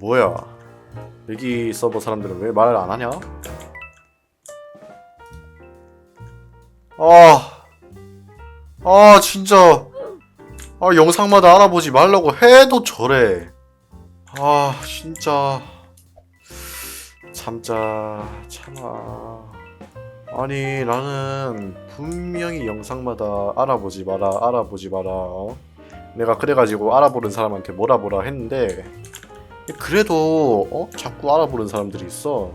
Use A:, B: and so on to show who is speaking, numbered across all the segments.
A: 뭐야? 여기 서버 사람들은 왜 말을 안 하냐? 아, 아 진짜, 아 영상마다 알아보지 말라고 해도 저래. 아 진짜 참자 참아. 아니 나는 분명히 영상마다 알아보지 마라 알아보지 마라. 어? 내가 그래가지고 알아보는 사람한테 뭐라 뭐라 했는데 그래도 어? 자꾸 알아보는 사람들이 있어.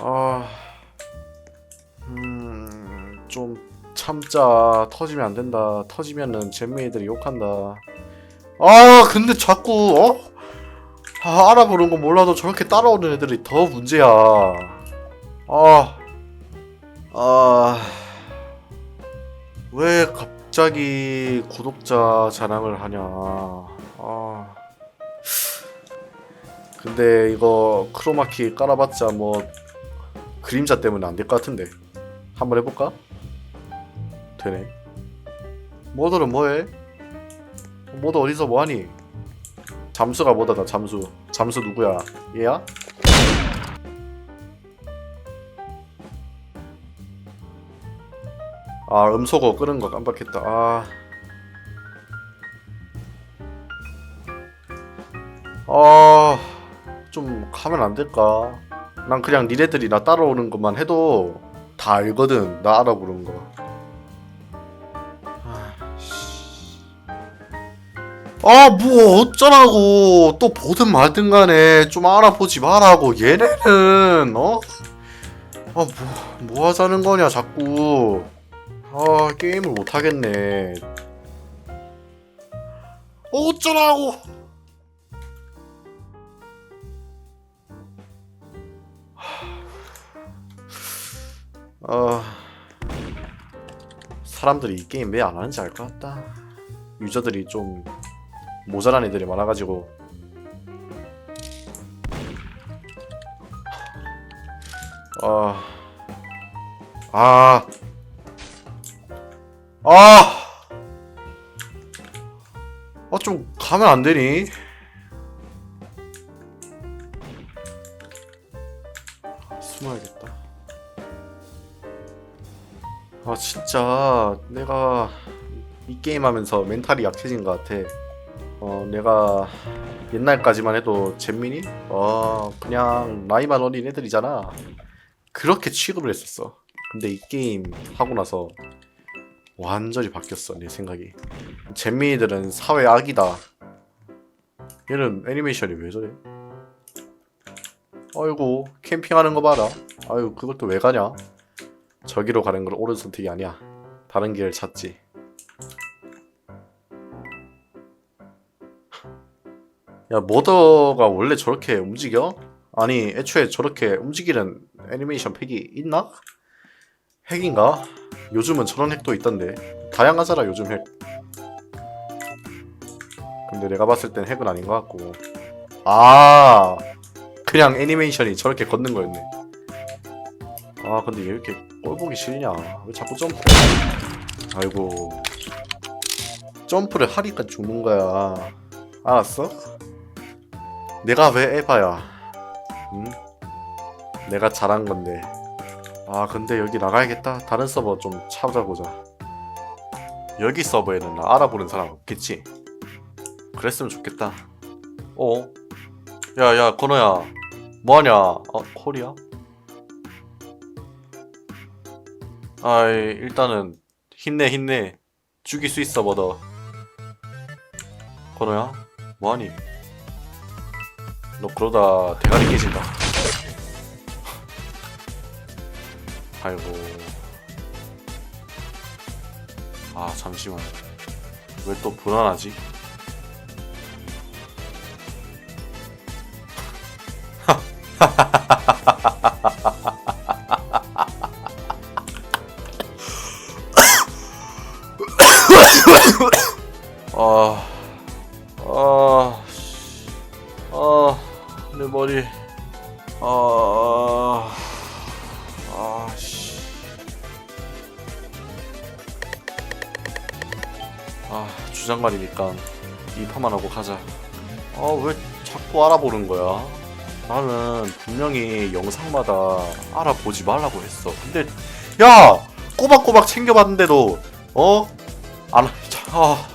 A: 아, 음, 좀 참자. 터지면 안 된다. 터지면은 잼미애들이 욕한다. 아, 근데 자꾸 어? 아, 알아보는 거 몰라도 저렇게 따라오는 애들이 더 문제야. 아, 아, 왜 갑자기 구독자 자랑을 하냐? 아. 근데 이거 크로마키 깔아봤자 뭐 그림자 때문에 안 될 것 같은데 한번 해볼까? 되네 모더는 뭐해? 모더 어디서 뭐하니? 잠수가 뭐다다 잠수 잠수 누구야? 얘야? 아 음소거 끄는 거 깜빡했다 아 아... 좀 가면 안 될까? 난 그냥 니네들이 나 따라오는 것만 해도 다 알거든. 나 알아보는 거. 아, 뭐 어쩌라고. 또 보든 말든 간에 좀 알아보지 말라고. 얘네는 어? 아, 뭐, 뭐 하자는 거냐, 자꾸. 아, 게임을 못 하겠네. 어쩌라고. 어... 사람들이 이 게임 왜 안 하는지 알 것 같다. 유저들이 좀 모자란 애들이 많아가지고. 아, 아, 아, 아, 좀 가면 안 되니? 숨어야겠다. 아 진짜 내가 이 게임 하면서 멘탈이 약해진 것 같아. 어 내가 옛날까지만 해도 잼민이 어 그냥 나이만 어린 애들이잖아. 그렇게 취급을 했었어. 근데 이 게임 하고 나서 완전히 바뀌었어 내 생각이. 잼민이들은 사회 악이다. 얘는 애니메이션이 왜 저래? 아이고 캠핑하는 거 봐라. 아유 그것도 왜 가냐? 저기로 가는 건 옳은 선택이 아니야. 다른 길을 찾지. 야, 모더가 원래 저렇게 움직여? 아니, 애초에 저렇게 움직이는 애니메이션 팩이 있나? 핵인가? 요즘은 저런 핵도 있던데. 다양하잖아, 요즘 핵. 근데 내가 봤을 땐 핵은 아닌 것 같고. 아, 그냥 애니메이션이 저렇게 걷는 거였네. 아, 근데 왜 이렇게 꼴 보기 싫냐? 왜 자꾸 점프해? 아이고. 점프를 하니까 죽는 거야. 알았어? 내가 왜 에바야? 응? 내가 잘한 건데. 아, 근데 여기 나가야겠다. 다른 서버 좀 찾아보자. 여기 서버에는 나 알아보는 사람 없겠지? 그랬으면 좋겠다. 어? 야, 야, 건호야. 뭐하냐? 어, 콜이야? 아이 일단은 힘내 힘내. 죽일 수 있어 뭐더. 건호야 뭐하니? 너 그러다 대가리 깨진다. 아이고. 아 잠시만. 왜 또 불안하지? 아, 내 머리. 아, 아, 씨. 아, 주장관이니까 이 파만 하고 가자. 아, 왜 자꾸 알아보는 거야? 나는 분명히 영상마다 알아보지 말라고 했어. 근데 야 꼬박꼬박 챙겨봤는데도 어? 안 자, 아,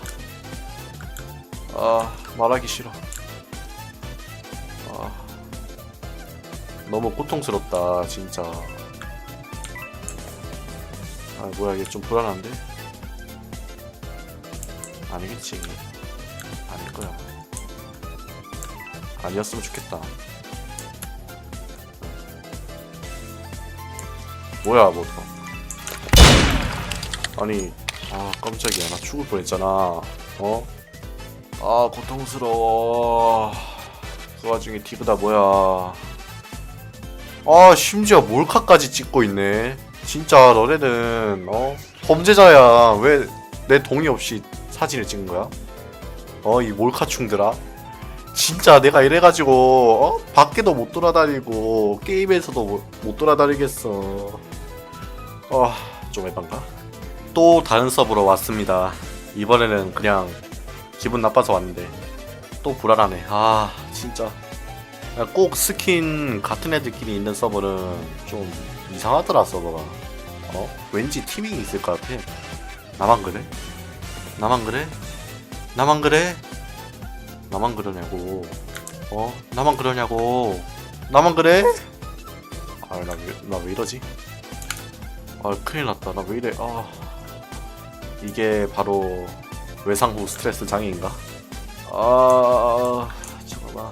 A: 아 말하기 싫어. 너무 고통스럽다 진짜. 아 뭐야 이게 좀 불안한데? 아니겠지. 아닐 거야. 아니었으면 좋겠다. 뭐야 뭐 아니 아 깜짝이야 나 죽을 뻔했잖아 어? 아 고통스러워 그 와중에 디브다 뭐야 아 심지어 몰카까지 찍고 있네 진짜 너네는 어? 범죄자야 왜 내 동의 없이 사진을 찍은 거야? 어 이 몰카충들아 진짜 내가 이래가지고 어? 밖에도 못 돌아다니고 게임에서도 못, 못 돌아다니겠어 아좀 해방가? 또 다른 서버로 왔습니다 이번에는 그냥 기분 나빠서 왔는데 또 불안하네 아 진짜 야, 꼭 스킨 같은 애들끼리 있는 서버는 좀 이상하더라 서버가 어? 왠지 티밍이 있을 것 같아 나만 그래? 나만 그래? 나만 그래? 나만 그러냐고 어? 나만 그러냐고 나만 그래? 아나 왜, 나 왜 이러지? 아 큰일 났다 나 왜 이래 아 이게 바로 외상후 스트레스 장애인가? 아 잠깐만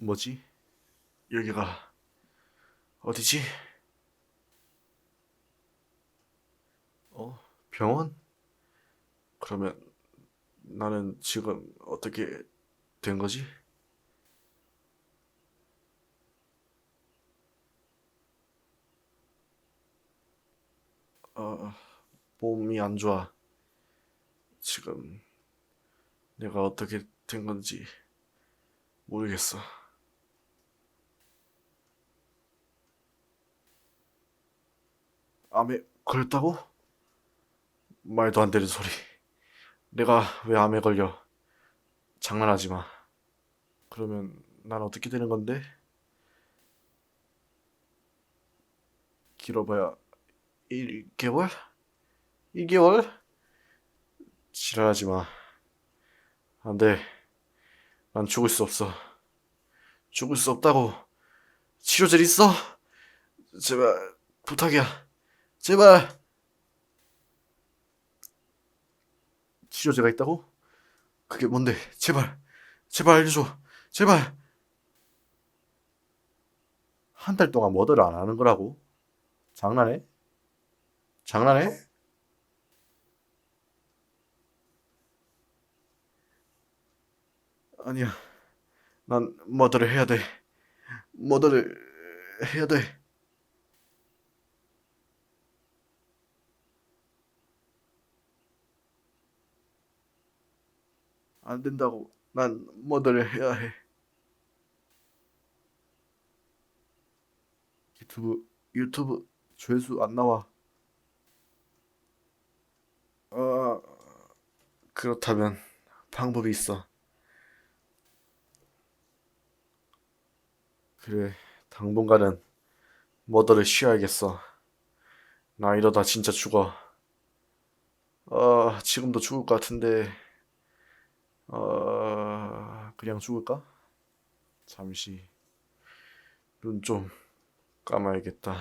A: 뭐지? 여기가 어디지? 어? 병원? 그러면 나는 지금 어떻게 된 거지? 어, 몸이 안 좋아. 지금 내가 어떻게 된 건지 모르겠어. 암에 걸렸다고? 말도 안 되는 소리. 내가 왜 암에 걸려? 장난하지 마. 그러면 난 어떻게 되는 건데? 길어봐야 1개월? 2개월? 지랄하지 마. 안 돼. 난 죽을 수 없어. 죽을 수 없다고. 치료제 있어? 제발, 부탁이야. 제발. 치료제가 있다고? 그게 뭔데? 제발. 제발 알려줘. 제발. 한 달 동안 뭐더를 안 하는 거라고? 장난해? 장난해? 아니야. 난 뭐더를 해야 돼. 뭐더를 해야 돼. 안 된다고. 난 뭐더를 해야 해. 유튜브 유튜브 조회수 안 나와. 어 그렇다면 방법이 있어. 그래 당분간은 머더를 쉬어야겠어. 나 이러다 진짜 죽어. 어 지금도 죽을 것 같은데. 어, 그냥 죽을까? 잠시 눈 좀 감아야겠다.